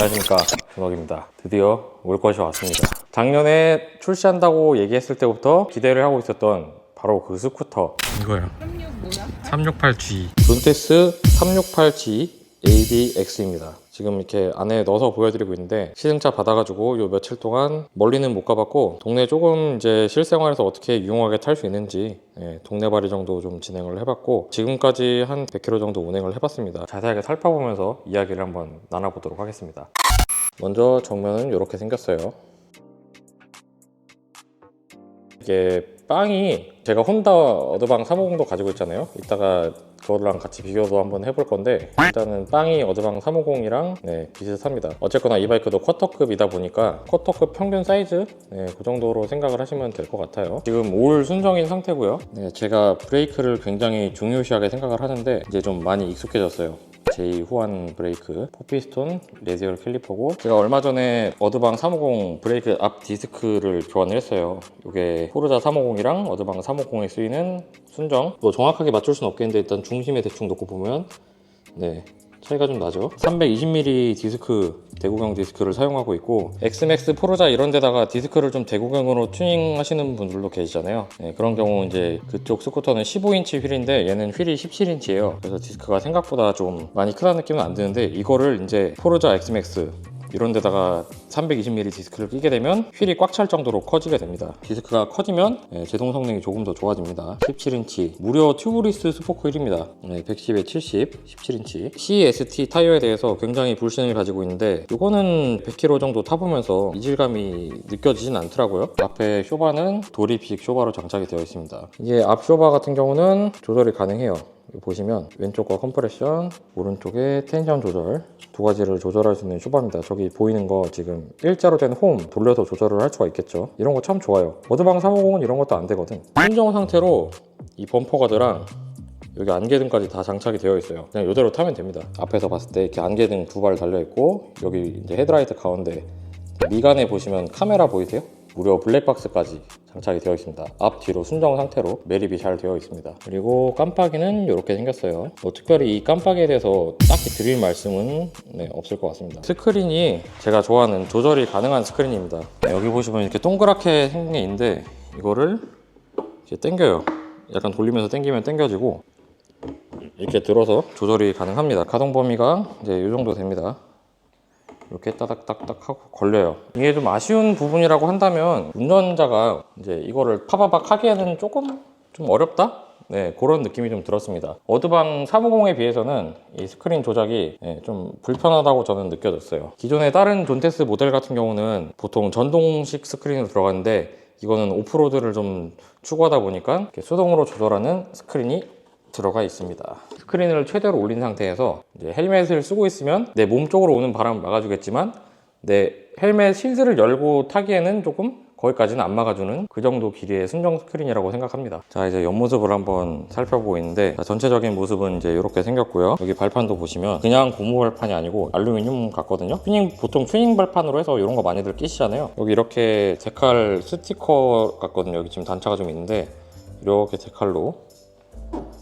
안녕하십니까. 준혁입니다. 드디어 올 것이 왔습니다. 작년에 출시한다고 얘기했을 때부터 기대를 하고 있었던 바로 그 스쿠터. 이거야 368G 존테스 368G ADX입니다 지금 이렇게 안에 넣어서 보여드리고 있는데 시승차 받아가지고 요 며칠 동안 멀리는 못 가봤고 동네 조금 이제 실생활에서 어떻게 유용하게 탈 수 있는지 예, 동네 발이 정도 좀 진행을 해봤고 지금까지 한 100km 정도 운행을 해봤습니다. 자세하게 살펴보면서 이야기를 한번 나눠보도록 하겠습니다. 먼저 정면은 이렇게 생겼어요. 이게 빵이 제가 혼다 어드방 350도 가지고 있잖아요. 이따가 그거랑 같이 비교도 한번 해볼 건데 일단은 빵이 어드방 350이랑 네, 비슷합니다. 어쨌거나 이 바이크도 쿼터급이다 보니까 쿼터급 평균 사이즈? 네, 그 정도로 생각을 하시면 될 것 같아요. 지금 올 순정인 상태고요. 네, 제가 브레이크를 굉장히 중요시하게 생각을 하는데 이제 좀 많이 익숙해졌어요 제2 후한 브레이크 포피스톤 레디얼 캘리퍼고. 제가 얼마 전에 어드방 350 브레이크 앞 디스크를 교환을 했어요. 이게 포르자 350이랑 어드방 350에 쓰이는 순정. 뭐 정확하게 맞출 수는 없겠는데 일단 중심에 대충 놓고 보면 네 차이가 좀 나죠. 320mm 디스크 대구경 디스크를 사용하고 있고 엑스맥스 포르자 이런 데다가 디스크를 좀 대구경으로 튜닝 하시는 분들도 계시잖아요. 네, 그런 경우 이제 그쪽 스쿠터는 15인치 휠인데 얘는 휠이 17인치예요. 그래서 디스크가 생각보다 좀 많이 크다는 느낌은 안 드는데 이거를 이제 포르자 엑스맥스 이런 데다가 320mm 디스크를 끼게 되면 휠이 꽉 찰 정도로 커지게 됩니다. 디스크가 커지면 예, 제동 성능이 조금 더 좋아집니다. 17인치 무려 튜브리스 스포크 휠입니다. 네, 110에 70 17인치. CST 타이어에 대해서 굉장히 불신을 가지고 있는데 이거는 100km 정도 타보면서 이질감이 느껴지진 않더라고요. 앞에 쇼바는 도립식 쇼바로 장착이 되어 있습니다. 이게 앞 쇼바 같은 경우는 조절이 가능해요 보시면 왼쪽과 컴프레션, 오른쪽에 텐션 조절 두 가지를 조절할 수 있는 쇼바입니다. 저기 보이는 거 지금 일자로 된 홈 돌려서 조절을 할 수가 있겠죠. 이런 거 참 좋아요. 어드방 350은 이런 것도 안 되거든. 순정 상태로 이 범퍼 가드랑 여기 안개등까지 다 장착이 되어 있어요. 그냥 이대로 타면 됩니다. 앞에서 봤을 때 이렇게 안개등 두 발 달려 있고 여기 이제 헤드라이트 가운데 미간에 보시면 카메라 보이세요? 무려 블랙박스까지 장착이 되어 있습니다. 앞 뒤로 순정 상태로 매립이 잘 되어 있습니다. 그리고 깜빡이는 이렇게 생겼어요. 뭐 특별히 이 깜빡이에 대해서 딱히 드릴 말씀은 네, 없을 것 같습니다. 스크린이 제가 좋아하는 조절이 가능한 스크린입니다. 네, 여기 보시면 이렇게 동그랗게 생긴 게 있는데 이거를 이렇게 당겨요. 약간 돌리면서 당기면 당겨지고 이렇게 들어서 조절이 가능합니다. 가동 범위가 이제 이 정도 됩니다. 이렇게 따닥따닥 하고 걸려요. 이게 좀 아쉬운 부분이라고 한다면 운전자가 이제 이거를 파바박 하기에는 조금 좀 어렵다? 네, 그런 느낌이 좀 들었습니다. 어드방 350에 비해서는 이 스크린 조작이 네, 좀 불편하다고 저는 느껴졌어요. 기존의 다른 존테스 모델 같은 경우는 보통 전동식 스크린으로 들어가는데 이거는 오프로드를 좀 추구하다 보니까 수동으로 조절하는 스크린이 들어가 있습니다. 스크린을 최대로 올린 상태에서 이제 헬멧을 쓰고 있으면 내 몸 쪽으로 오는 바람을 막아주겠지만 내 헬멧 실드를 열고 타기에는 조금 거기까지는 안 막아주는 그 정도 길이의 순정 스크린이라고 생각합니다. 자 이제 옆모습을 한번 살펴보고 있는데 자, 전체적인 모습은 이제 이렇게 생겼고요. 여기 발판도 보시면 그냥 고무 발판이 아니고 알루미늄 같거든요. 튜닝 보통 튜닝 발판으로 해서 이런 거 많이들 끼시잖아요. 여기 이렇게 데칼 스티커 같거든요. 여기 지금 단차가 좀 있는데 이렇게 데칼로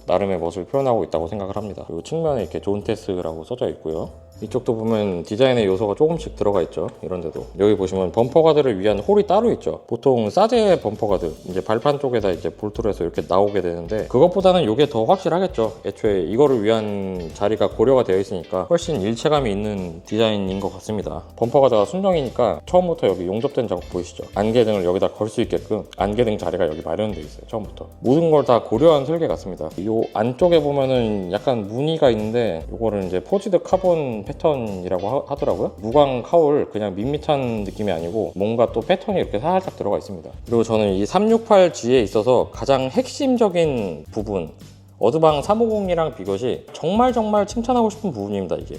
나름의 멋을 표현하고 있다고 생각을 합니다. 그리고 측면에 이렇게 존테스라고 써져 있고요. 이쪽도 보면 디자인의 요소가 조금씩 들어가 있죠. 이런 데도. 여기 보시면 범퍼 가드를 위한 홀이 따로 있죠. 보통 사제 범퍼 가드, 이제 발판 쪽에다 이제 볼트를 해서 이렇게 나오게 되는데 그것보다는 이게 더 확실하겠죠. 애초에 이거를 위한 자리가 고려가 되어 있으니까 훨씬 일체감이 있는 디자인인 것 같습니다. 범퍼 가드가 순정이니까 처음부터 여기 용접된 작업 보이시죠? 안개등을 여기다 걸 수 있게끔 안개등 자리가 여기 마련되어 있어요. 처음부터. 모든 걸 다 고려한 설계 같습니다. 이 안쪽에 보면은 약간 무늬가 있는데 이거를 이제 포지드 카본 패턴이라고 하, 하더라고요. 무광 카울 그냥 밋밋한 느낌이 아니고 뭔가 또 패턴이 이렇게 살짝 들어가 있습니다. 그리고 저는 이 368G에 있어서 가장 핵심적인 부분 어드방 350이랑 비교시 정말 정말 칭찬하고 싶은 부분입니다. 이게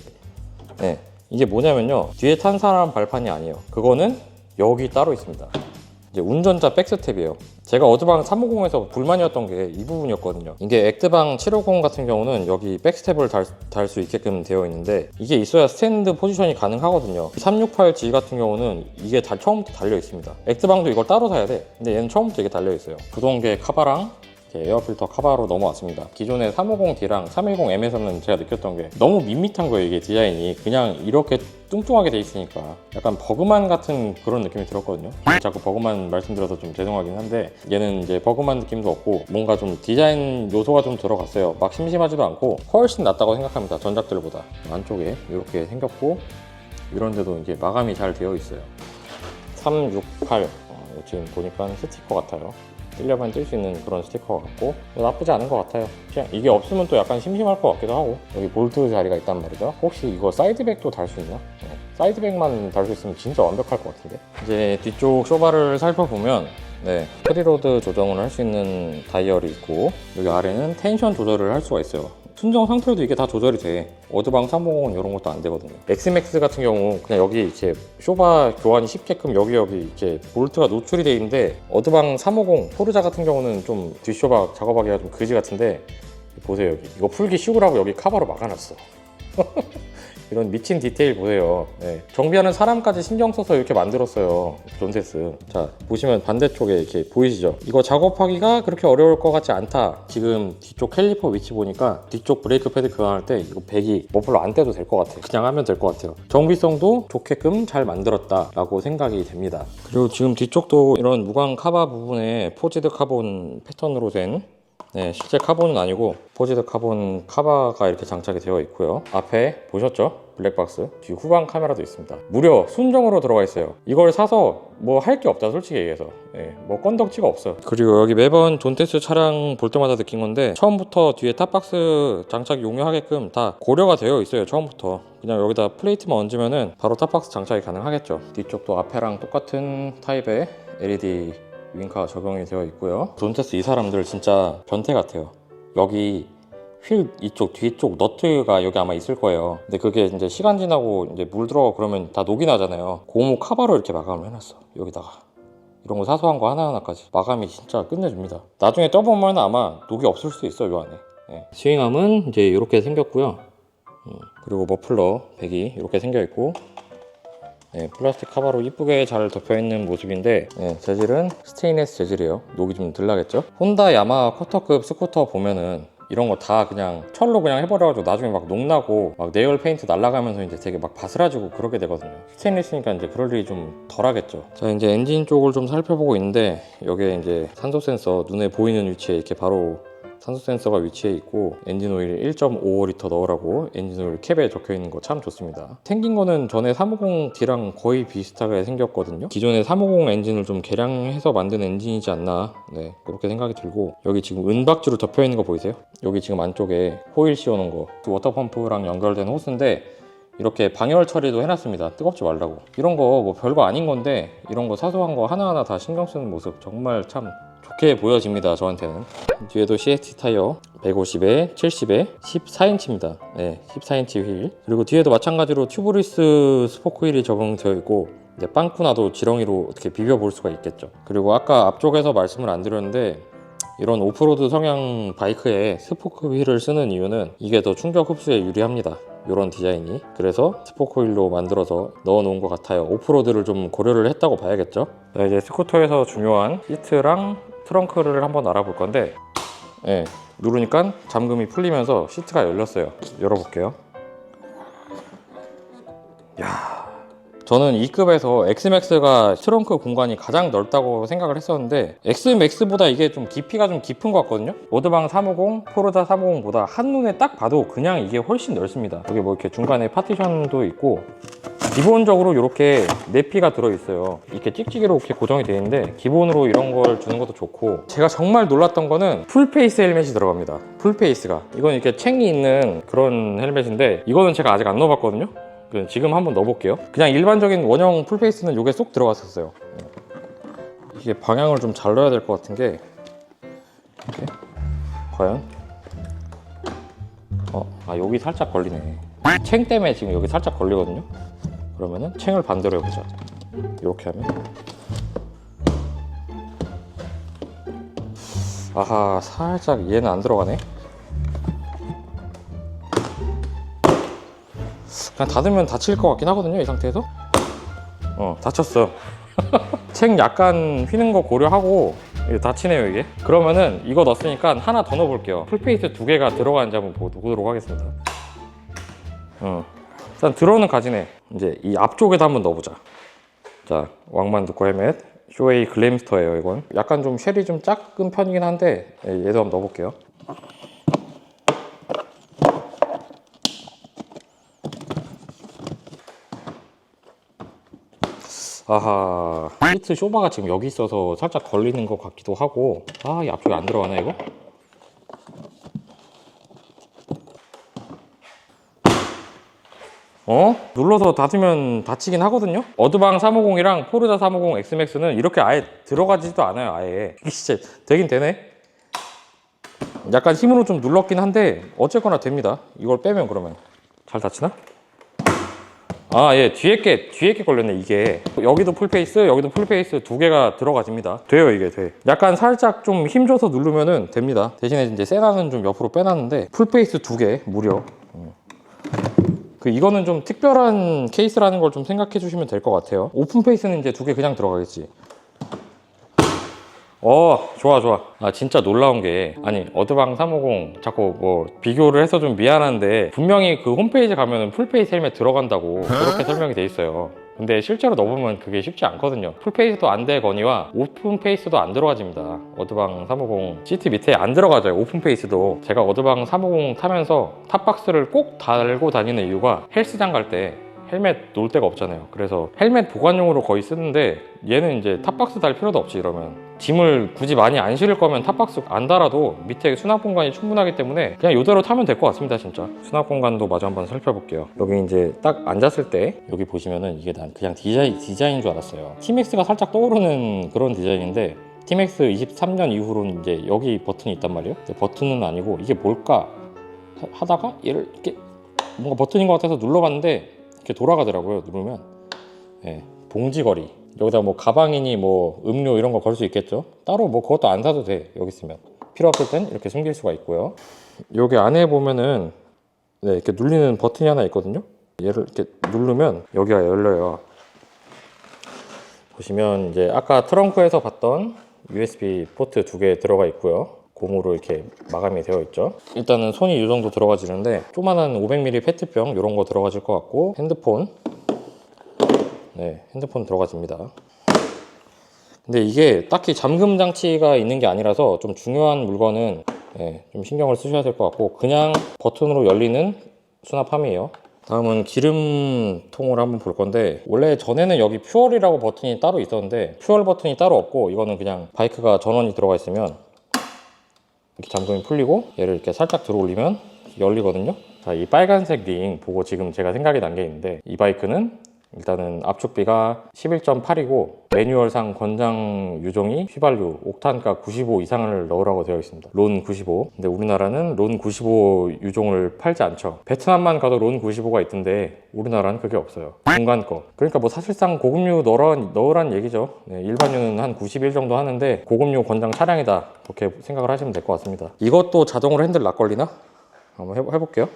네, 이게 뭐냐면요 뒤에 탄 사람 발판이 아니에요. 그거는 여기 따로 있습니다. 이제 운전자 백스텝이에요. 제가 어드방 350에서 불만이었던 게 이 부분이었거든요. 이게 액드방 750 같은 경우는 여기 백스텝을 달 수 있게끔 되어 있는데 이게 있어야 스탠드 포지션이 가능하거든요. 368G 같은 경우는 이게 다 처음부터 달려 있습니다. 액드방도 이걸 따로 사야 돼. 근데 얘는 처음부터 이게 달려 있어요. 구동계 카바랑 에어 필터 카바로 넘어왔습니다. 기존의 350D랑 310M에서는 제가 느꼈던 게 너무 밋밋한 거예요, 이게 디자인이. 그냥 이렇게 뚱뚱하게 돼 있으니까 약간 버그만 같은 그런 느낌이 들었거든요. 자꾸 버그만 말씀드려서 좀 죄송하긴 한데 얘는 이제 버그만 느낌도 없고 뭔가 좀 디자인 요소가 좀 들어갔어요. 막 심심하지도 않고 훨씬 낫다고 생각합니다. 전작들보다. 안쪽에 이렇게 생겼고 이런 데도 이제 마감이 잘 되어 있어요. 368 어, 지금 보니까 스티커 같아요. 뜰려면 뜰수 있는 그런 스티커 같고 뭐 나쁘지 않은 것 같아요. 그냥 이게 없으면 또 약간 심심할 것 같기도 하고 여기 볼트 자리가 있단 말이죠. 혹시 이거 사이드백도 달 수 있나? 네. 사이드백만 달 수 있으면 진짜 완벽할 것 같은데. 이제 뒤쪽 쇼바를 살펴보면 네, 프리로드 조정을 할 수 있는 다이얼이 있고 여기 아래는 텐션 조절을 할 수가 있어요. 순정 상태로도 이게 다 조절이 돼. 어드방 350은 이런 것도 안 되거든요. 엑스맥스 같은 경우 그냥 여기 이제 쇼바 교환이 쉽게끔 여기 여기 이렇게 볼트가 노출이 돼 있는데 어드방 350 포르자 같은 경우는 좀 뒷쇼바 작업하기가 좀 그지 같은데 보세요 여기 이거 풀기 쉬우라고 여기 카바로 막아놨어. 이런 미친 디테일 보세요. 네. 정비하는 사람까지 신경 써서 이렇게 만들었어요. 존세스. 자, 보시면 반대쪽에 이렇게 보이시죠? 이거 작업하기가 그렇게 어려울 것 같지 않다. 지금 뒤쪽 캘리퍼 위치 보니까 뒤쪽 브레이크 패드 교환할 때 이거 배기 머플러 안 떼도 될 것 같아요. 그냥 하면 될 것 같아요. 정비성도 좋게끔 잘 만들었다라고 생각이 됩니다. 그리고 지금 뒤쪽도 이런 무광 카바 부분에 포지드 카본 패턴으로 된 네, 실제 카본은 아니고 포지드 카본 카바가 이렇게 장착이 되어 있고요. 앞에 보셨죠? 블랙박스 뒤 후방 카메라도 있습니다. 무려 순정으로 들어가 있어요. 이걸 사서 뭐 할 게 없다 솔직히 얘기해서 예, 뭐 건덕지가 없어. 그리고 여기 매번 존테스 차량 볼 때마다 느낀 건데 처음부터 뒤에 탑박스 장착이 용이하게끔 다 고려가 되어 있어요. 처음부터 그냥 여기다 플레이트만 얹으면은 바로 탑박스 장착이 가능하겠죠. 뒤쪽도 앞에랑 똑같은 타입의 LED 윙카 적용이 되어 있고요. 존테스 이 사람들 진짜 변태 같아요. 여기 휠 이쪽 뒤쪽 너트가 여기 아마 있을 거예요. 근데 그게 이제 시간 지나고 이제 물 들어가고 그러면 다 녹이 나잖아요. 고무 카바로 이렇게 마감을 해놨어. 여기다가. 이런 거 사소한 거 하나하나까지 마감이 진짜 끝내줍니다. 나중에 떠보면 아마 녹이 없을 수도 있어요, 요 안에. 예. 스윙암은 이제 이렇게 생겼고요. 음, 그리고 머플러 백이 이렇게 생겨 있고 네, 플라스틱 카바로 이쁘게 잘 덮여 있는 모습인데 네, 재질은 스테인레스 재질이에요. 녹이 좀 덜 나겠죠? 혼다 야마 쿼터급 스쿠터 보면은 이런 거 다 그냥 철로 그냥 해버려가지고 나중에 막 녹나고 막 네일 페인트 날아가면서 이제 되게 막 바스라지고 그러게 되거든요. 스테인리스니까 이제 그럴 일이 좀 덜하겠죠. 자 이제 엔진 쪽을 좀 살펴보고 있는데 여기에 이제 산소 센서 눈에 보이는 위치에 이렇게 바로 산소 센서가 위치해 있고 엔진 오일 1.5리터 넣으라고 엔진 오일 캡에 적혀 있는 거 참 좋습니다. 생긴 거는 전에 350D랑 거의 비슷하게 생겼거든요. 기존의 350 엔진을 좀 개량해서 만든 엔진이지 않나 네 그렇게 생각이 들고 여기 지금 은박지로 덮여 있는 거 보이세요? 여기 지금 안쪽에 호일 씌워놓은 거 워터 펌프랑 연결된 호스인데 이렇게 방열 처리도 해놨습니다. 뜨겁지 말라고. 이런 거 뭐 별거 아닌 건데 이런 거 사소한 거 하나하나 다 신경 쓰는 모습 정말 참 좋게 보여집니다. 저한테는. 뒤에도 CST 타이어 150에 70에 14인치입니다. 네, 14인치 휠. 그리고 뒤에도 마찬가지로 튜브리스 스포크 휠이 적용되어 있고 이제 빵꾸나도 지렁이로 어떻게 비벼 볼 수가 있겠죠. 그리고 아까 앞쪽에서 말씀을 안 드렸는데 이런 오프로드 성향 바이크에 스포크 휠을 쓰는 이유는 이게 더 충격 흡수에 유리합니다. 이런 디자인이 그래서 스포크 휠로 만들어서 넣어 놓은 것 같아요 오프로드를 좀 고려를 했다고 봐야겠죠 자, 이제 스쿠터에서 중요한 시트랑 트렁크를 한번 알아볼 건데 예, 누르니까 잠금이 풀리면서 시트가 열렸어요. 열어볼게요. 야 저는 이 급에서 엑스맥스가 트렁크 공간이 가장 넓다고 생각을 했었는데 엑스맥스보다 이게 좀 깊이가 좀 깊은 것 같거든요? 로드방 350, 포르자 350보다 한눈에 딱 봐도 그냥 이게 훨씬 넓습니다. 여기 뭐 이렇게 중간에 파티션도 있고 기본적으로 이렇게 내피가 들어있어요 이렇게 찍찍이로 이렇게 고정이 되어 있는데 기본으로 이런 걸 주는 것도 좋고 제가 정말 놀랐던 거는 풀페이스 헬멧이 들어갑니다 풀페이스가 이건 이렇게 챙이 있는 그런 헬멧인데 이거는 제가 아직 안 넣어봤거든요 그 지금 한번 넣어볼게요. 그냥 일반적인 원형 풀페이스는 이게 쏙 들어갔었어요. 이게 방향을 좀 잘 넣어야 될 것 같은 게 이렇게 과연 어, 아 여기 살짝 걸리네. 챙 때문에 지금 여기 살짝 걸리거든요. 그러면은 챙을 반대로 해보자. 이렇게 하면. 아하 살짝 얘는 안 들어가네. 그냥 닫으면 닫힐 것 같긴 하거든요 이 상태에서? 어 닫혔어. 책 약간 휘는 거 고려하고 이게 다치네요 이게. 그러면은 이거 넣었으니까 하나 더 넣어볼게요. 풀페이스 두 개가 들어가는지 한번 보- 보도록 하겠습니다. 어. 일단 들어오는 가지네 이제 이 앞쪽에다 한번 넣어보자. 자 왕만두 헬멧. 쇼웨이 글램스터예요 이건. 약간 좀 쉘이 좀 작은 편이긴 한데 예, 얘도 한번 넣어볼게요. 아하 시트 쇼바가 지금 여기 있어서 살짝 걸리는 것 같기도 하고. 아이 앞쪽에 안 들어가나 이거? 어? 눌러서 닫으면 닫히긴 하거든요? 어드방 350이랑 포르자 350 Xmax는 이렇게 아예 들어가지도 않아요 아예 진짜 되긴 되네 약간 힘으로 좀 눌렀긴 한데 어쨌거나 됩니다 이걸 빼면 그러면 잘 닫히나? 아, 예, 뒤에 게, 뒤에 게 걸렸네, 이게. 여기도 풀페이스, 여기도 풀페이스 두 개가 들어가집니다. 돼요, 이게 돼. 약간 살짝 좀 힘줘서 누르면은 됩니다. 대신에 이제 세나는 좀 옆으로 빼놨는데, 풀페이스 두 개, 무려. 음. 그, 이거는 좀 특별한 케이스라는 걸 좀 생각해 주시면 될 것 같아요. 오픈 페이스는 이제 두 개 그냥 들어가겠지. 어 좋아 좋아 아 진짜 놀라운 게 아니 어드방 350 자꾸 뭐 비교를 해서 좀 미안한데 분명히 그 홈페이지 가면은 풀페이스 헬멧 들어간다고 그렇게 설명이 돼 있어요 근데 실제로 넣어보면 그게 쉽지 않거든요. 풀페이스도 안 되거니와 오픈페이스도 안 들어가집니다. 어드방 350 시트 밑에 안 들어가져요 오픈페이스도. 제가 어드방 350 타면서 탑박스를 꼭 달고 다니는 이유가 헬스장 갈때 헬멧 놓을 데가 없잖아요. 그래서 헬멧 보관용으로 거의 쓰는데 얘는 이제 탑박스 달 필요도 없지 이러면 짐을 굳이 많이 안 실을 거면 탑박스 안 달아도 밑에 수납 공간이 충분하기 때문에 그냥 이대로 타면 될 것 같습니다 진짜. 수납 공간도 마저 한번 살펴볼게요. 여기 이제 딱 앉았을 때 여기 보시면은 이게 난 그냥 디자인, 디자인인 줄 알았어요. 티맥스가 살짝 떠오르는 그런 디자인인데 티맥스 23년 이후로는 이제 여기 버튼이 있단 말이에요. 버튼은 아니고 이게 뭘까 하- 하다가 얘를 이렇게 뭔가 버튼인 것 같아서 눌러봤는데 이렇게 돌아가더라고요 누르면. 예, 봉지거리 여기다 뭐 가방이니 뭐 음료 이런 거 걸 수 있겠죠? 따로 뭐 그것도 안 사도 돼 여기 있으면. 필요 없을 땐 이렇게 숨길 수가 있고요. 여기 안에 보면은 네, 이렇게 눌리는 버튼이 하나 있거든요? 얘를 이렇게 누르면 여기가 열려요. 보시면 이제 아까 트렁크에서 봤던 USB 포트 두 개 들어가 있고요. 고무로 이렇게 마감이 되어 있죠. 일단은 손이 이 정도 들어가지는데 조만한 500ml 페트병 이런 거 들어가질 것 같고 핸드폰 네 핸드폰 들어가집니다. 근데 이게 딱히 잠금 장치가 있는 게 아니라서 좀 중요한 물건은 네, 좀 신경을 쓰셔야 될 것 같고 그냥 버튼으로 열리는 수납함이에요. 다음은 기름통을 한번 볼 건데 원래 전에는 여기 퓨얼이라고 버튼이 따로 있었는데 퓨얼 버튼이 따로 없고 이거는 그냥 바이크가 전원이 들어가 있으면 이렇게 잠금이 풀리고 얘를 이렇게 살짝 들어 올리면 열리거든요 자 이 빨간색 링 보고 지금 제가 생각이 난 게 있는데 이 바이크는 일단은 압축비가 11.8이고 매뉴얼상 권장 유종이 휘발유 옥탄가 95 이상을 넣으라고 되어 있습니다. 론 95. 근데 우리나라는 론 95 유종을 팔지 않죠. 베트남만 가도 론 95가 있던데 우리나라는 그게 없어요. 중간 거. 그러니까 뭐 사실상 고급류 넣으라, 넣으란 얘기죠. 네, 일반유는 한 91 정도 하는데 고급류 권장 차량이다. 그렇게 생각을 하시면 될 것 같습니다. 이것도 자동으로 핸들 락 걸리나? 한번 해보, 해볼게요.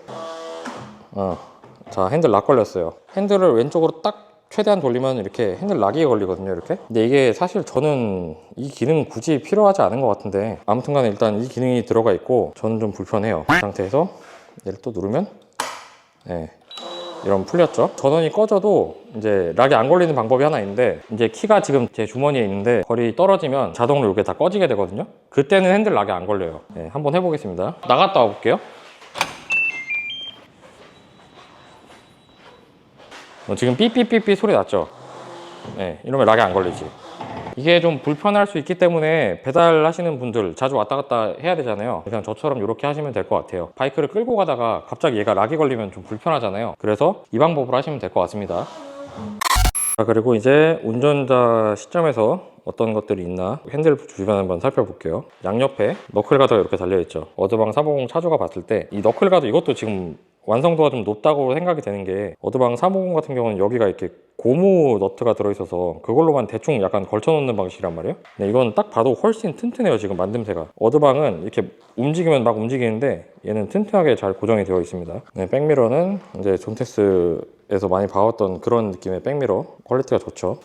어. 자 핸들 락 걸렸어요. 핸들을 왼쪽으로 딱 최대한 돌리면 이렇게 핸들 락이 걸리거든요 이렇게. 근데 이게 사실 저는 이 기능 굳이 필요하지 않은 것 같은데 아무튼 간에 일단 이 기능이 들어가 있고 저는 좀 불편해요. 이 상태에서 얘를 또 누르면 네 이러면 풀렸죠. 전원이 꺼져도 이제 락이 안 걸리는 방법이 하나 있는데 이제 키가 지금 제 주머니에 있는데 거리 떨어지면 자동으로 이게 다 꺼지게 되거든요. 그때는 핸들 락이 안 걸려요. 네, 한번 해보겠습니다. 나갔다 와볼게요 어, 지금 삐삐삐삐 소리 났죠? 네, 이러면 락이 안 걸리지. 이게 좀 불편할 수 있기 때문에 배달하시는 분들 자주 왔다 갔다 해야 되잖아요. 그냥 저처럼 이렇게 하시면 될 것 같아요. 바이크를 끌고 가다가 갑자기 얘가 락이 걸리면 좀 불편하잖아요. 그래서 이 방법으로 하시면 될 것 같습니다. 자, 그리고 이제 운전자 시점에서 어떤 것들이 있나 핸들 주변 한번 살펴볼게요. 양옆에 너클가드가 이렇게 달려있죠. 어드방 350 차주가 봤을 때 이 너클가드 이것도 지금 완성도가 좀 높다고 생각이 되는 게 어드방 350 같은 경우는 여기가 이렇게 고무 너트가 들어있어서 그걸로만 대충 약간 걸쳐놓는 방식이란 말이에요. 근데 이건 딱 봐도 훨씬 튼튼해요 지금 만듦새가. 어드방은 이렇게 움직이면 막 움직이는데 얘는 튼튼하게 잘 고정이 되어 있습니다. 네, 백미러는 이제 존테스에서 많이 봐왔던 그런 느낌의 백미러 퀄리티가 좋죠.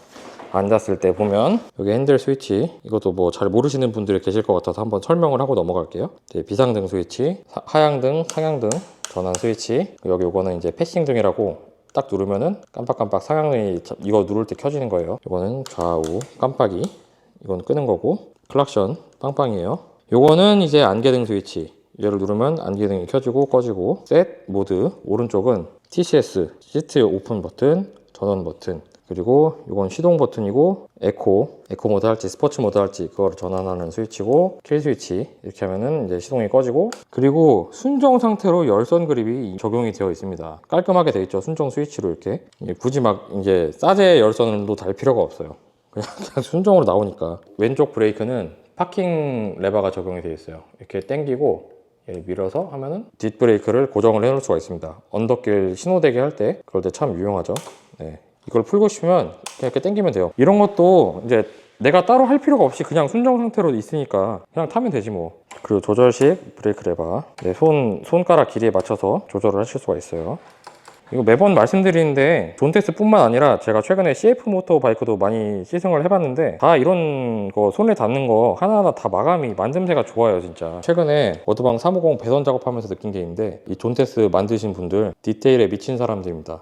앉았을 때 보면 여기 핸들 스위치 이것도 뭐 잘 모르시는 분들이 계실 것 같아서 한번 설명을 하고 넘어갈게요. 네, 비상등 스위치, 사- 하향등, 상향등 전환 스위치 여기 요거는 이제 패싱등이라고 딱 누르면은 깜빡깜빡 상향등이 자- 이거 누를 때 켜지는 거예요. 이거는 좌우 깜빡이 이건 끄는 거고 클락션 빵빵이에요. 요거는 이제 안개등 스위치 얘를 누르면 안개등이 켜지고 꺼지고 셋 모드 오른쪽은 TCS 시트 오픈 버튼 전원 버튼 그리고 이건 시동 버튼이고 에코 에코 모드 할지 스포츠 모드 할지 그거를 전환하는 스위치고 킬 스위치 이렇게 하면은 이제 시동이 꺼지고 그리고 순정 상태로 열선 그립이 적용이 되어 있습니다. 깔끔하게 되어 있죠 순정 스위치로 이렇게. 굳이 막 이제 싸제 열선을도 달 필요가 없어요. 그냥, 그냥 순정으로 나오니까. 왼쪽 브레이크는 파킹 레버가 적용이 되어 있어요. 이렇게 당기고 얘를 밀어서 하면은 뒷 브레이크를 고정을 해 놓을 수가 있습니다. 언덕길 신호대기 할 때 그럴 때 참 유용하죠. 네. 이걸 풀고 싶으면 그냥 이렇게 당기면 돼요. 이런 것도 이제 내가 따로 할 필요가 없이 그냥 순정 상태로 있으니까 그냥 타면 되지 뭐. 그리고 조절식 브레이크 레버 네, 손, 손가락 길이에 맞춰서 조절을 하실 수가 있어요. 이거 매번 말씀드리는데 존테스 뿐만 아니라 제가 최근에 CF 모터 바이크도 많이 시승을 해봤는데 다 이런 거 손에 닿는 거 하나하나 다 마감이 만듦새가 좋아요 진짜. 최근에 워드방 350 배선 작업하면서 느낀 게 있는데 이 존테스 만드신 분들 디테일에 미친 사람들입니다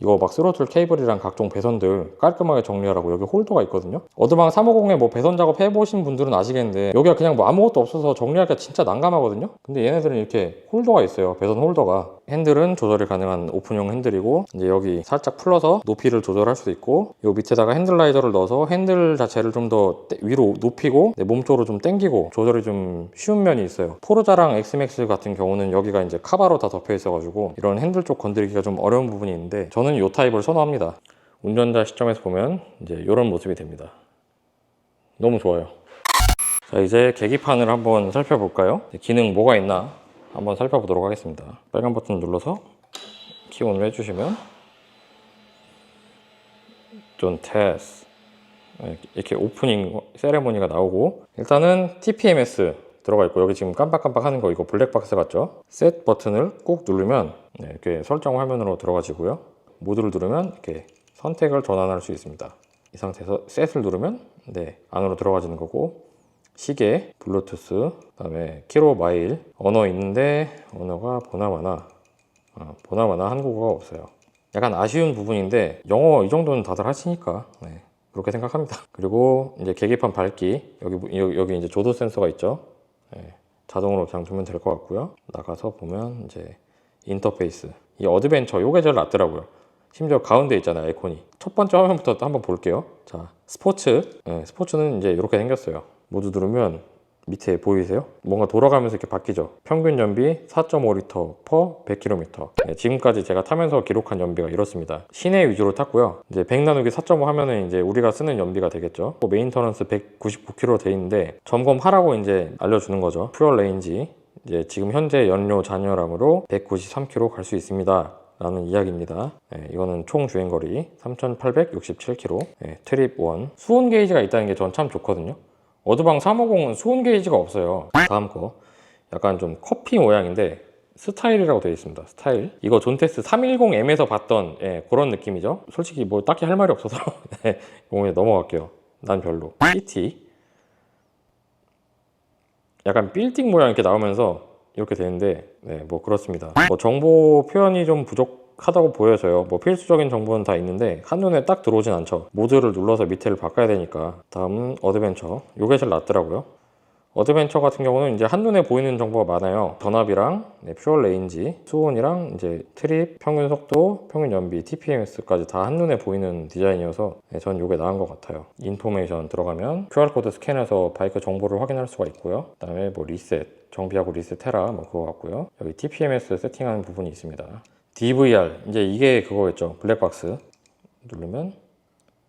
이거 막 스로틀 케이블이랑 각종 배선들 깔끔하게 정리하라고 여기 홀더가 있거든요? 어드방 350에 뭐 배선 작업 해보신 분들은 아시겠는데 여기가 그냥 뭐 아무것도 없어서 정리하기가 진짜 난감하거든요? 근데 얘네들은 이렇게 홀더가 있어요 배선 홀더가 핸들은 조절이 가능한 오픈용 핸들이고 이제 여기 살짝 풀러서 높이를 조절할 수도 있고 요 밑에다가 핸들라이저를 넣어서 핸들 자체를 좀 더 위로 높이고 내 몸쪽으로 좀 당기고 조절이 좀 쉬운 면이 있어요. 포르자랑 엑스맥스 같은 경우는 여기가 이제 카바로 다 덮여 있어가지고 이런 핸들 쪽 건드리기가 좀 어려운 부분이 있는데 저는 이 타입을 선호합니다. 운전자 시점에서 보면 이제 이런 모습이 됩니다. 너무 좋아요. 자 이제 계기판을 한번 살펴볼까요? 기능 뭐가 있나 한번 살펴보도록 하겠습니다. 빨간 버튼 눌러서 키 온을 해주시면 존 테스 네, 이렇게 오프닝 세레모니가 나오고 일단은 TPMS 들어가 있고 여기 지금 깜빡깜빡 하는 거 이거 블랙박스 같죠? 셋 버튼을 꾹 누르면 네, 이렇게 설정 화면으로 들어가지고요. 모드를 누르면 이렇게 선택을 전환할 수 있습니다. 이 상태에서 셋을 누르면 네 안으로 들어가지는 거고 시계, 블루투스, 그다음에 키로 마일 언어 있는데 언어가 보나마나 아, 보나마나 한국어가 없어요 약간 아쉬운 부분인데 영어 이 정도는 다들 하시니까 네, 그렇게 생각합니다. 그리고 이제 계기판 밝기 여기 여기, 이제 조도 센서가 있죠. 네, 자동으로 그냥 두면 될 것 같고요. 나가서 보면 이제 인터페이스 이 어드벤처 요게 제일 낫더라고요. 심지어 가운데 있잖아요 아이콘이 첫 번째 화면부터 또 한번 볼게요. 자 스포츠 네, 스포츠는 이제 이렇게 생겼어요. 모두 누르면 밑에 보이세요? 뭔가 돌아가면서 이렇게 바뀌죠. 평균 연비 4.5리터 per 100km. 네, 지금까지 제가 타면서 기록한 연비가 이렇습니다. 시내 위주로 탔고요. 이제 100 나누기 4.5 하면은 이제 우리가 쓰는 연비가 되겠죠. 뭐 메인터넌스 199km 돼 있는데 점검하라고 이제 알려주는 거죠. 퓨얼 레인지 이제 지금 현재 연료 잔여량으로 193km 갈 수 있습니다. 라는 이야기입니다. 네, 이거는 총 주행 거리 3,867km. 네, 트립 1. 수온 게이지가 있다는 게 전 참 좋거든요. 어드방 350은 수온 게이지가 없어요. 다음 거. 약간 좀 커피 모양인데 스타일이라고 되어 있습니다. 스타일. 이거 존테스 310M에서 봤던 예, 그런 느낌이죠. 솔직히 뭐 딱히 할 말이 없어서 네, 이거 넘어갈게요. 난 별로. CT. 약간 빌딩 모양 이렇게 나오면서 이렇게 되는데 네, 뭐 그렇습니다. 뭐 정보 표현이 좀 부족 하다고 보여져요. 뭐 필수적인 정보는 다 있는데 한눈에 딱 들어오진 않죠. 모드를 눌러서 밑에를 바꿔야 되니까. 다음은 어드벤처. 요게 제일 낫더라고요. 어드벤처 같은 경우는 이제 한눈에 보이는 정보가 많아요. 전압이랑 네, 퓨얼 레인지, 수온이랑 이제 트립, 평균 속도, 평균 연비, TPMS까지 다 한눈에 보이는 디자인이어서 네, 전 이게 나은 것 같아요. 인포메이션 들어가면 QR코드 스캔해서 바이크 정보를 확인할 수가 있고요. 그 다음에 뭐 리셋, 정비하고 리셋해라 뭐 그거 같고요. 여기 TPMS 세팅하는 부분이 있습니다. DVR 이제 이게 그거겠죠. 블랙박스 누르면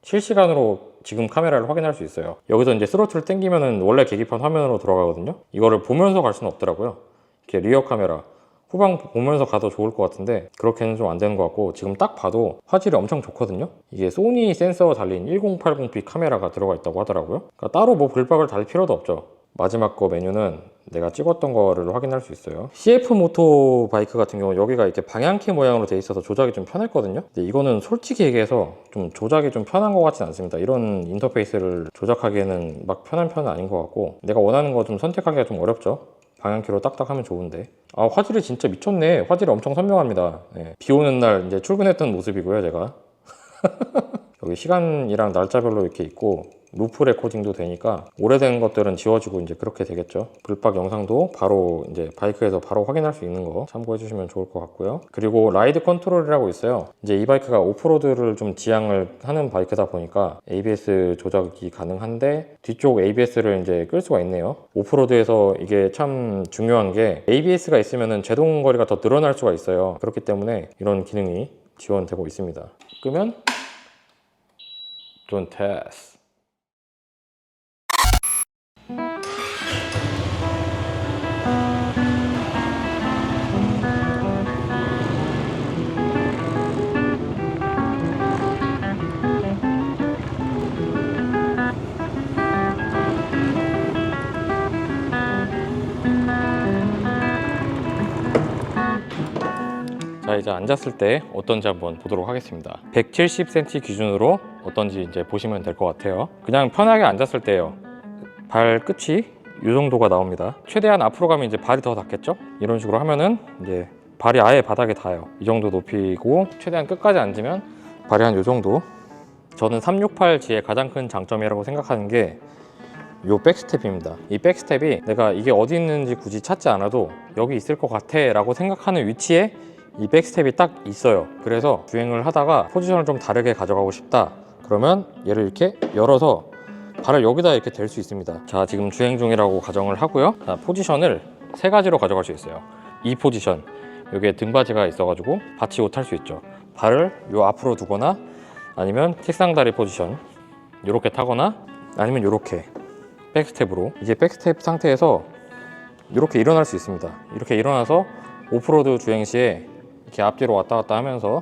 실시간으로 지금 카메라를 확인할 수 있어요. 여기서 이제 스로틀 땡기면은 원래 계기판 화면으로 들어가거든요. 이거를 보면서 갈 수는 없더라고요. 이렇게 리어 카메라 후방 보면서 가도 좋을 것 같은데 그렇게는 좀 안 되는 것 같고 지금 딱 봐도 화질이 엄청 좋거든요. 이게 소니 센서 달린 1080p 카메라가 들어가 있다고 하더라고요. 그러니까 따로 뭐 불박을 달 필요도 없죠. 마지막 거 메뉴는 내가 찍었던 거를 확인할 수 있어요. CF 모토 바이크 같은 경우 여기가 이렇게 방향키 모양으로 돼 있어서 조작이 좀 편했거든요. 근데 이거는 솔직히 얘기해서 좀 조작이 좀 편한 것 같진 않습니다. 이런 인터페이스를 조작하기에는 막 편한 편은 아닌 것 같고 내가 원하는 거 좀 선택하기가 좀 어렵죠. 방향키로 딱딱 하면 좋은데 아 화질이 진짜 미쳤네 화질이 엄청 선명합니다 네. 비 오는 날 이제 출근했던 모습이고요 제가 여기 시간이랑 날짜별로 이렇게 있고 루프 레코딩도 되니까 오래된 것들은 지워지고 이제 그렇게 되겠죠. 불박 영상도 바로 이제 바이크에서 바로 확인할 수 있는 거 참고해 주시면 좋을 것 같고요. 그리고 라이드 컨트롤이라고 있어요. 이제 이 바이크가 오프로드를 좀 지향을 하는 바이크다 보니까 ABS 조작이 가능한데 뒤쪽 ABS를 이제 끌 수가 있네요. 오프로드에서 이게 참 중요한 게 ABS가 있으면은 제동 거리가 더 늘어날 수가 있어요. 그렇기 때문에 이런 기능이 지원되고 있습니다. 끄면 돈테 이제 앉았을 때 어떤지 한번 보도록 하겠습니다. 170cm 기준으로 어떤지 이제 보시면 될 것 같아요. 그냥 편하게 앉았을 때요. 발 끝이 이 정도가 나옵니다. 최대한 앞으로 가면 이제 발이 더 닿겠죠? 이런 식으로 하면은 이제 발이 아예 바닥에 닿아요. 이 정도 높이고 최대한 끝까지 앉으면 발이 한 이 정도. 저는 368G의 가장 큰 장점이라고 생각하는 게요 백스텝입니다. 이 백스텝이 내가 이게 어디 있는지 굳이 찾지 않아도 여기 있을 것 같아 라고 생각하는 위치에 이 백스텝이 딱 있어요. 그래서 주행을 하다가 포지션을 좀 다르게 가져가고 싶다. 그러면 얘를 이렇게 열어서 발을 여기다 이렇게 댈 수 있습니다. 자, 지금 주행 중이라고 가정을 하고요. 자, 포지션을 세 가지로 가져갈 수 있어요. 이 포지션. 여기에 등받이가 있어가지고 받치고 탈수 있죠. 발을 요 앞으로 두거나 아니면 책상다리 포지션. 이렇게 타거나 아니면 이렇게 백스텝으로 이제 백스텝 상태에서 이렇게 일어날 수 있습니다. 이렇게 일어나서 오프로드 주행 시에 이렇게 앞뒤로 왔다 갔다 하면서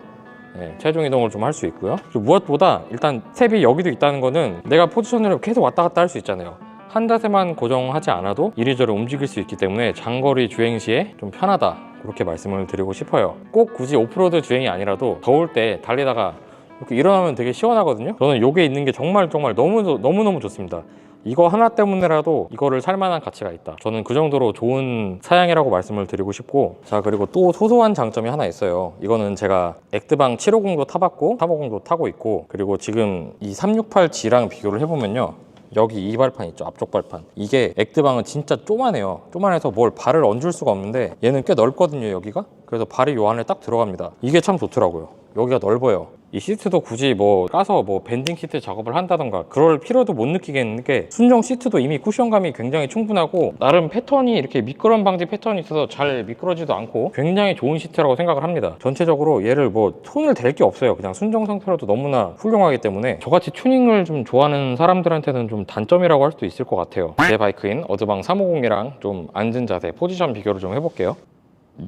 네, 체중 이동을 좀 할 수 있고요. 무엇보다 일단 스텝이 여기도 있다는 거는 내가 포지션을 계속 왔다 갔다 할 수 있잖아요. 한 자세만 고정하지 않아도 이리저리 움직일 수 있기 때문에 장거리 주행 시에 좀 편하다 그렇게 말씀을 드리고 싶어요. 꼭 굳이 오프로드 주행이 아니라도 더울 때 달리다가 이렇게 일어나면 되게 시원하거든요. 저는 요게 있는 게 정말 정말 너무 너무 좋습니다. 이거 하나 때문에라도 이거를 살 만한 가치가 있다. 저는 그 정도로 좋은 사양이라고 말씀을 드리고 싶고 자 그리고 또 소소한 장점이 하나 있어요. 이거는 제가 액드방 750도 타봤고 350도 타고 있고 그리고 지금 이 368G랑 비교를 해보면요. 여기 이 발판 있죠 앞쪽 발판 이게 액드방은 진짜 쪼만해요 쪼만해서 뭘 발을 얹을 수가 없는데 얘는 꽤 넓거든요 여기가 그래서 발이 요 안에 딱 들어갑니다 이게 참 좋더라고요 여기가 넓어요 이 시트도 굳이 뭐 까서 뭐 밴딩 시트 작업을 한다던가 그럴 필요도 못 느끼겠는 게 순정 시트도 이미 쿠션감이 굉장히 충분하고 나름 패턴이 이렇게 미끄럼 방지 패턴이 있어서 잘 미끄러지도 않고 굉장히 좋은 시트라고 생각을 합니다. 전체적으로 얘를 뭐 손을 댈 게 없어요. 그냥 순정 상태로도 너무나 훌륭하기 때문에 저같이 튜닝을 좀 좋아하는 사람들한테는 좀 단점이라고 할 수도 있을 것 같아요. 제 바이크인 어드방 350이랑 좀 앉은 자세 포지션 비교를 좀 해볼게요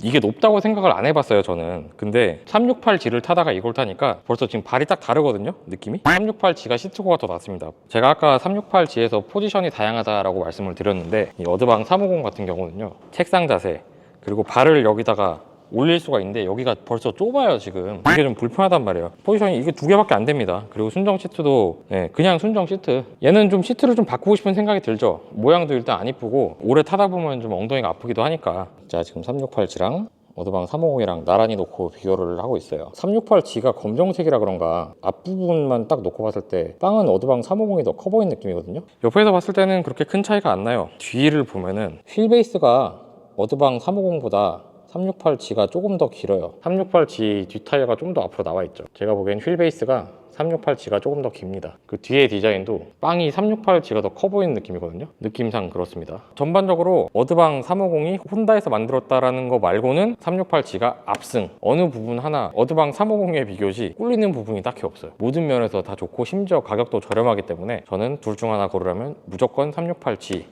이게 높다고 생각을 안 해봤어요 저는. 근데 368G를 타다가 이걸 타니까 벌써 지금 발이 딱 다르거든요 느낌이? 368G가 시트고가 더 낫습니다. 제가 아까 368G에서 포지션이 다양하다라고 말씀을 드렸는데 이 어드방 350 같은 경우는요 책상 자세 그리고 발을 여기다가 올릴 수가 있는데 여기가 벌써 좁아요 지금. 이게 좀 불편하단 말이에요. 포지션이 이게 두 개밖에 안 됩니다. 그리고 순정 시트도 네, 그냥 순정 시트. 얘는 좀 시트를 좀 바꾸고 싶은 생각이 들죠. 모양도 일단 안 이쁘고 오래 타다 보면 좀 엉덩이가 아프기도 하니까. 자 지금 368G랑 어드방 350이랑 나란히 놓고 비교를 하고 있어요. 368G가 검정색이라 그런가 앞부분만 딱 놓고 봤을 때 빵은 어드방 350이 더 커 보이는 느낌이거든요. 옆에서 봤을 때는 그렇게 큰 차이가 안 나요. 뒤를 보면은 휠 베이스가 어드방 350보다 368G가 조금 더 길어요. 368G 뒷타이어가 좀 더 앞으로 나와 있죠. 제가 보기엔 휠 베이스가 368G가 조금 더 깁니다. 그 뒤에 디자인도 빵이 368G가 더 커 보이는 느낌이거든요. 느낌상 그렇습니다. 전반적으로 어드방 350이 혼다에서 만들었다라는 거 말고는 368G가 압승. 어느 부분 하나 어드방 350에 비교시 꿀리는 부분이 딱히 없어요. 모든 면에서 다 좋고 심지어 가격도 저렴하기 때문에 저는 둘 중 하나 고르라면 무조건 368G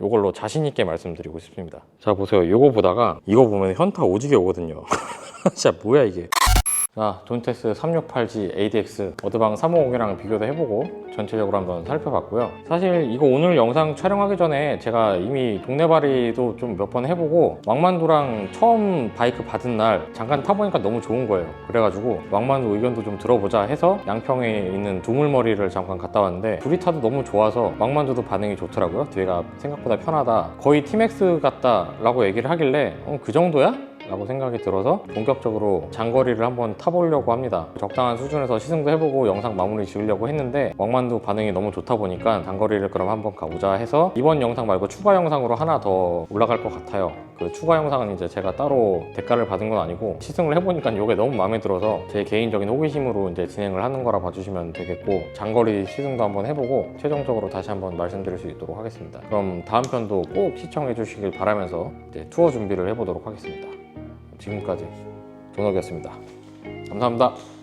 요걸로 자신 있게 말씀드리고 싶습니다. 자 보세요. 요거 보다가 이거 보면 현타 오지게 오거든요. 진짜 뭐야 이게? 자, 돈테스 368G ADX 어드방 350이랑 비교도 해보고 전체적으로 한번 살펴봤고요. 사실 이거 오늘 영상 촬영하기 전에 제가 이미 동네발이도 좀 몇 번 해보고 왕만두랑 처음 바이크 받은 날 잠깐 타보니까 너무 좋은 거예요. 그래가지고 왕만두 의견도 좀 들어보자 해서 양평에 있는 두물머리를 잠깐 갔다 왔는데 둘이 타도 너무 좋아서 왕만두도 반응이 좋더라고요. 뒤에가 생각보다 편하다. 거의 티맥스 같다라고 얘기를 하길래 어, 그 정도야? 라고 생각이 들어서 본격적으로 장거리를 한번 타보려고 합니다. 적당한 수준에서 시승도 해보고 영상 마무리 지으려고 했는데 왕만두 반응이 너무 좋다 보니까 장거리를 그럼 한번 가보자 해서 이번 영상 말고 추가 영상으로 하나 더 올라갈 것 같아요. 그 추가 영상은 이제 제가 따로 대가를 받은 건 아니고 시승을 해보니까 이게 너무 마음에 들어서 제 개인적인 호기심으로 이제 진행을 하는 거라 봐주시면 되겠고 장거리 시승도 한번 해보고 최종적으로 다시 한번 말씀드릴 수 있도록 하겠습니다. 그럼 다음 편도 꼭 시청해 주시길 바라면서 이제 투어 준비를 해보도록 하겠습니다. 지금까지 존혁이었습니다. 감사합니다.